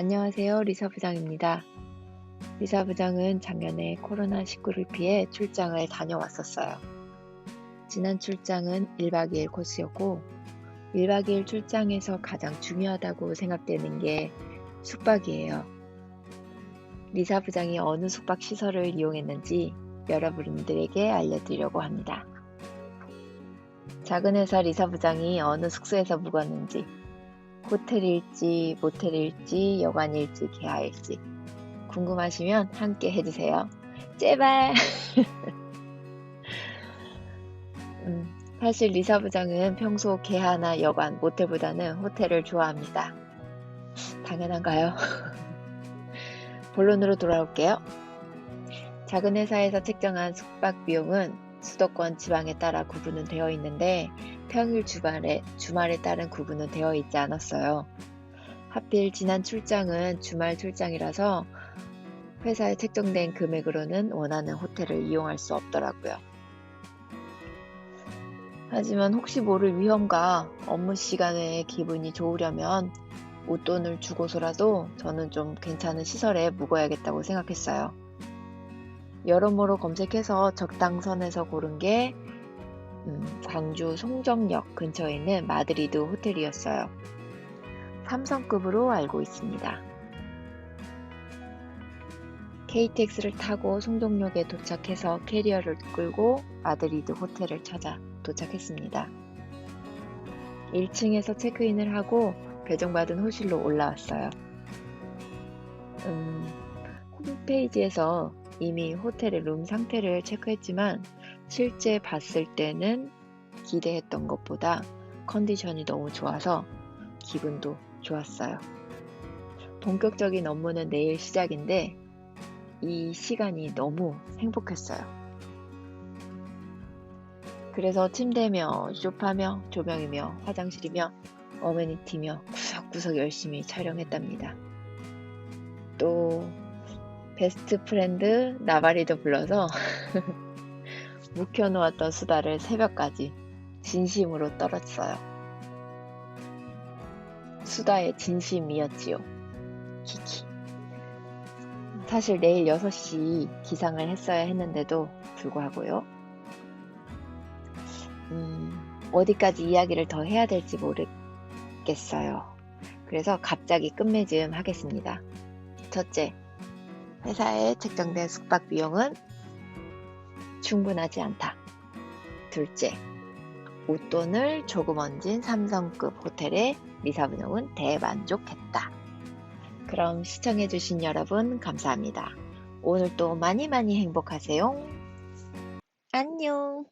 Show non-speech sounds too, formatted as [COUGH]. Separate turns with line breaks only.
안녕하세요. 리사 부장입니다. 리사 부장은 작년에 코로나19를 피해 출장을 다녀왔었어요. 지난 출장은 1박 2일 코스였고, 1박 2일 출장에서 가장 중요하다고 생각되는 게 숙박이에요. 리사 부장이 어느 숙박 시설을 이용했는지 여러분들에게 알려드리려고 합니다. 작은 회사 리사 부장이 어느 숙소에서 묵었는지, 호텔일지, 모텔일지, 여관일지, 개하일지 궁금하시면 함께 해주세요. 제발! [LAUGHS] 음, 사실 리사 부장은 평소 개하나 여관, 모텔보다는 호텔을 좋아합니다. 당연한가요? [LAUGHS] 본론으로 돌아올게요. 작은 회사에서 책정한 숙박 비용은 수도권 지방에 따라 구분은 되어 있는데 평일 주말에, 주말에 따른 구분은 되어 있지 않았어요. 하필 지난 출장은 주말 출장이라서 회사에 책정된 금액으로는 원하는 호텔을 이용할 수 없더라고요. 하지만 혹시 모를 위험과 업무 시간에 기분이 좋으려면 웃돈을 주고서라도 저는 좀 괜찮은 시설에 묵어야겠다고 생각했어요. 여러모로 검색해서 적당선에서 고른 게 음, 광주 송정역 근처에 있는 마드리드 호텔이었어요. 삼성급으로 알고 있습니다. KTX를 타고 송정역에 도착해서 캐리어를 끌고 마드리드 호텔을 찾아 도착했습니다. 1층에서 체크인을 하고 배정받은 호실로 올라왔어요. 음, 홈페이지에서 이미 호텔의 룸 상태를 체크했지만 실제 봤을 때는 기대했던 것보다 컨디션이 너무 좋아서 기분도 좋았어요. 본격적인 업무는 내일 시작인데 이 시간이 너무 행복했어요. 그래서 침대며 소파며 조명이며 화장실이며 어메니티며 구석구석 열심히 촬영했답니다. 또 베스트 프렌드 나발이도 불러서 [LAUGHS] 묵혀놓았던 수다를 새벽까지 진심으로 떨었어요. 수다의 진심이었지요. 키키. 사실 내일 6시 기상을 했어야 했는데도 불구하고요. 음, 어디까지 이야기를 더 해야 될지 모르겠어요. 그래서 갑자기 끝맺음 하겠습니다. 첫째, 회사에 책정된 숙박 비용은 충분하지 않다. 둘째, 웃돈을 조금 얹은 삼성급 호텔에 리사분용은 대만족했다. 그럼 시청해주신 여러분 감사합니다. 오늘도 많이 많이 행복하세요. 안녕.